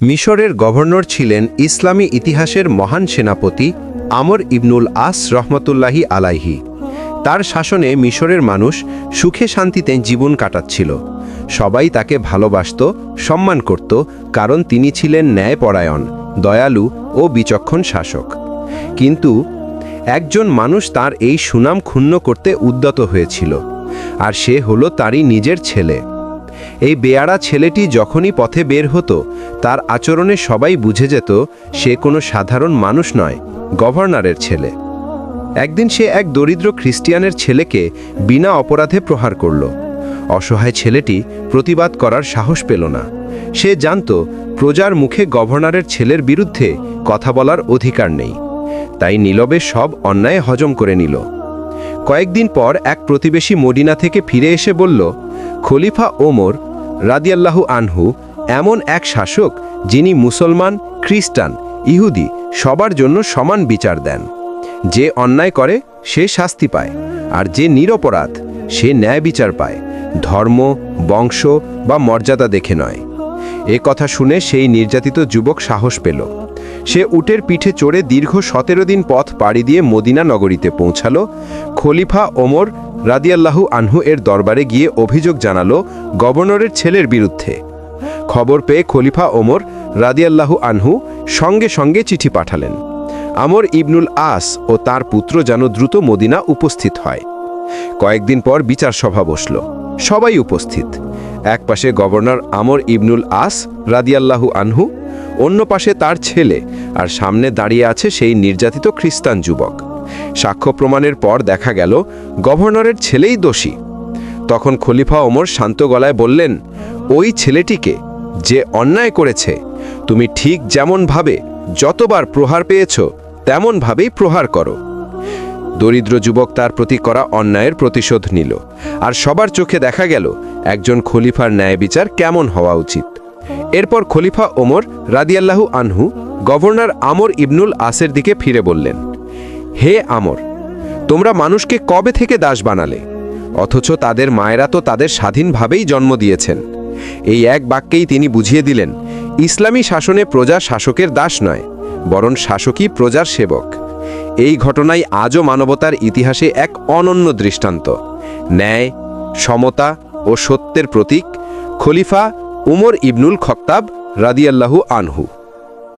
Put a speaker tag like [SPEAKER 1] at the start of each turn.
[SPEAKER 1] মিশরের গভর্নর ছিলেন ইসলামী ইতিহাসের মহান সেনাপতি আমর ইবনুল আস রহমতুল্লাহি আলাইহি। তার শাসনে মিশরের মানুষ সুখে শান্তিতে জীবন কাটাচ্ছিল। সবাই তাকে ভালোবাসত, সম্মান করত, কারণ তিনি ছিলেন ন্যায়পরায়ণ, দয়ালু ও বিচক্ষণ শাসক। কিন্তু একজন মানুষ তার এই সুনাম ক্ষুণ্ণ করতে উদ্যত হয়েছিল, আর সে হলো তারই নিজের ছেলে। এই বেয়াড়া ছেলেটি যখনই পথে বের হতো, তার আচরণে সবাই বুঝে যেত সে কোনো সাধারণ মানুষ নয়, গভর্নরের ছেলে। একদিন সে এক দরিদ্র খ্রিস্টিয়ানের ছেলেকে বিনা অপরাধে প্রহার করল। অসহায় ছেলেটি প্রতিবাদ করার সাহস পেল না। সে জানত প্রজার মুখে গভর্নরের ছেলের বিরুদ্ধে কথা বলার অধিকার নেই। তাই নীলবে সব অন্যায় হজম করে নিল। কয়েকদিন পর এক প্রতিবেশী মডিনা থেকে ফিরে এসে বলল খলিফা ওমর রাদিয়াল্লাহু আনহু এমন এক শাসক যিনি মুসলমান, খ্রিস্টান, ইহুদি সবার জন্য সমান বিচার দেন। যে অন্যায় করে, সে শাস্তি পায়, আর যে নিরপরাধ, সে ন্যায় বিচার পায়, ধর্ম, বংশ বা মর্যাদা দেখে নয়। এ কথা শুনে সেই নির্যাতিত যুবক সাহস পেল। সে উটের পিঠে চড়ে দীর্ঘ সতেরো দিন পথ পাড়ি দিয়ে মদিনা নগরীতে পৌঁছালো। খলিফা ওমর রাদিয়াল্লাহু আনহু এর দরবারে গিয়ে অভিযোগ জানালো গভর্নরের ছেলের বিরুদ্ধে। খবর পেয়ে খলিফা ওমর রাদিয়াল্লাহু আনহু সঙ্গে সঙ্গে চিঠি পাঠালেন। আমর ইবনুল আস ও তার পুত্র যেন দ্রুত মদিনা উপস্থিত হয়। কয়েকদিন পর বিচার সভা বসল। সবাই উপস্থিত। একপাশে গভর্নর আমর ইবনুল আস রাদিয়াল্লাহু আনহু অন্য পাশে তার ছেলে আর সামনে দাঁড়িয়ে আছে সেই নির্যাতিত খ্রিস্টান যুবক। সাক্ষ্য প্রমাণের পর দেখা গেল, গভর্নরের ছেলেই দোষী। তখন খলিফা ওমর শান্ত গলায় বললেন, ওই ছেলেটিকে যে অন্যায় করেছে, তুমি ঠিক যেমনভাবে যতবার প্রহার পেয়েছ তেমনভাবেই প্রহার করো। দরিদ্র যুবক তার প্রতি করা অন্যায়ের প্রতিশোধ নিল। আর সবার চোখে দেখা গেল, একজন খলিফার ন্যায় বিচার কেমন হওয়া উচিত। এরপর খলিফা ওমর রাদিয়াল্লাহু আনহু গভর্নর আমর ইবনুল আসের দিকে ফিরে বললেন, হে আমর, তোমরা মানুষকে কবে থেকে দাস বানালে? অথচ তাদের মায়েরা তো তাদের স্বাধীনভাবেই জন্ম দিয়েছেন। এই এক বাক্যেই তিনি বুঝিয়ে দিলেন, ইসলামী শাসনে প্রজা শাসকের দাস নয়, বরং শাসকই প্রজার সেবক। এই ঘটনাই আজও মানবতার ইতিহাসে এক অনন্য দৃষ্টান্ত। ন্যায়, সমতা ও সত্যের প্রতীক খলিফা উমর ইবনুল খত্তাব রাদিয়াল্লাহু আনহু।